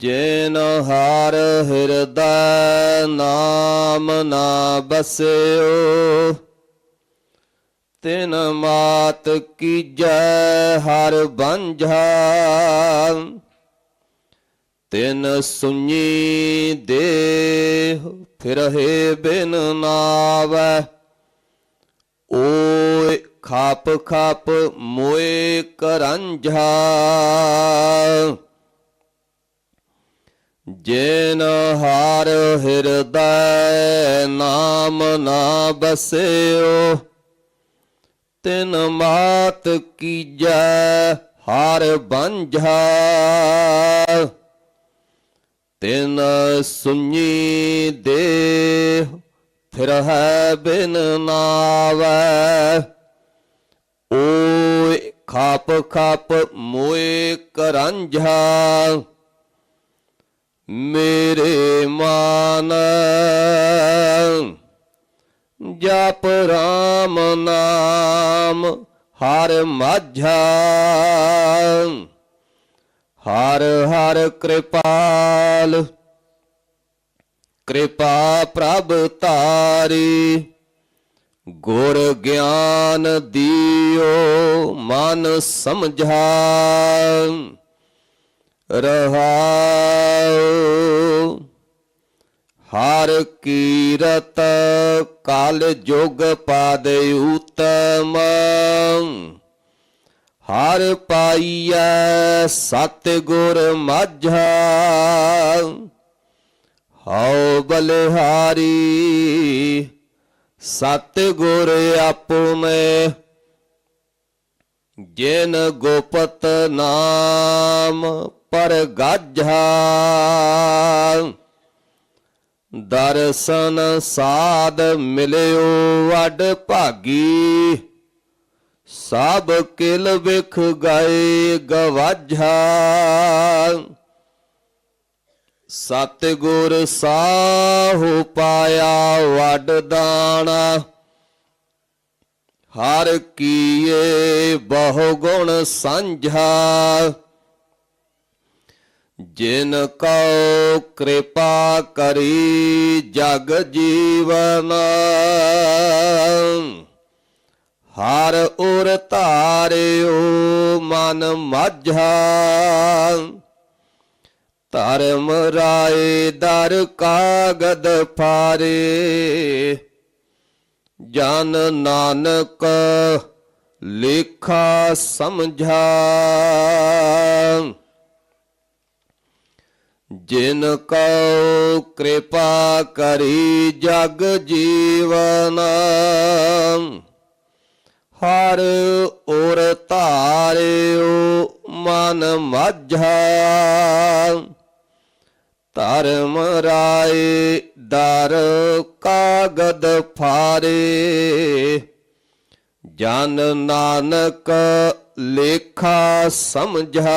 ਜੇਨ ਹਰ ਹਿਰਦੈ ਨਾਮ ਨਾ ਬਸਿਓ, ਤਿਨ ਮਾਤ ਕੀਜੈ ਹਰ ਬੰਝਾ, ਤਿਨ ਸੁਣੀ ਦੇਹ ਫਿਰਹਿ ਬਿਨ ਨਾਵੈ। ਓਏ ਖਾਪ ਖਾਪ ਮੋਏ ਕਰੰਝਾ ਜੇਨ ਹਾਰ ਹਿਰਦੈ ਨਾਮ ਨਾ ਬਸਿਓ, ਤਿਨ ਮਾਤ ਕੀਜੈ ਹਰ ਬੰਝਾ। ਤਿਨ ਸੁਣੀ ਦੇ ਫਿਰ ਹੈ ਬਿਨ ਨਾਵੈ, ਓਏ ਖਾਪ ਖਾਪ ਮੋਏ ਕਰੰਝਾ। ਮੇਰੇ ਮਨ। ਜਪ ਰਾਮ ਨਾਮ, ਹਰ ਮਾਝਾ। ਹਰ ਹਰ ਕਿਰਪਾਲ। ਕਿਰਪਾ ਪ੍ਰਭ ਤਾਰੀ। ਗੁਰ ਗਿਆਨ ਦਿਓ, ਮਨ ਸਮਝਾ। ਰਹਾਉ। ਹਰ ਕੀਰਤ ਕਾਲ ਜੋਗ ਪਾਦ ਉਤਮ। ਹਰ ਪਾਈਐ ਸਤ ਗੁਰ ਮਾਝਾ। ਹਉ ਬਲਿਹਾਰੀ ਸਤ ਗੁਰ ਆਪੁਮੈ। ਜਿਨ ਗੋਪਤ ਨਾਮ ਪਰ ਗਾਝਾ ਦਰਸ਼ਨ ਸਾਧ ਮਿਲਿਓ ਵੱਡ ਭਾਗੀ। ਸਭ ਕਿਲ ਵਿਖ ਗਏ ਗਵਾਝਾ ਸਤਿਗੁਰ ਸਾਹੂ ਪਾਇਆ ਵੱਡ ਦਾਣਾ। ਹਰ ਕੀਏ ਬਹੁ ਗੁਣ ਸਾਂਝਾ। ਜਿਨ ਕਉ ਕਿਰਪਾ ਕਰੀ ਜਗ ਜੀਵਨ, ਹਰ ਉਰ ਧਾਰਿਓ ਮਨ ਮਾਝਾ, ਧਰਮ ਰਾਏ ਦਰ ਕਾਗਦ ਫਾਰੇ, ਜਨ ਨਾਨਕ ਲੇਖਾ ਸਮਝਾ। ਜਿਨ ਕਉ ਕਿਰਪਾ ਕਰੀ ਜਗ ਜੀਵਨ। ਹਰ ਔਰ ਧਾਰਿਓ ਮਨ ਮਾਝਾ। ਧਰਮ ਰਾਏ ਦਰ ਕਾਗਦ ਫਾਰੇ। ਜਨ ਨਾਨਕ ਲੇਖਾ ਸਮਝਾ।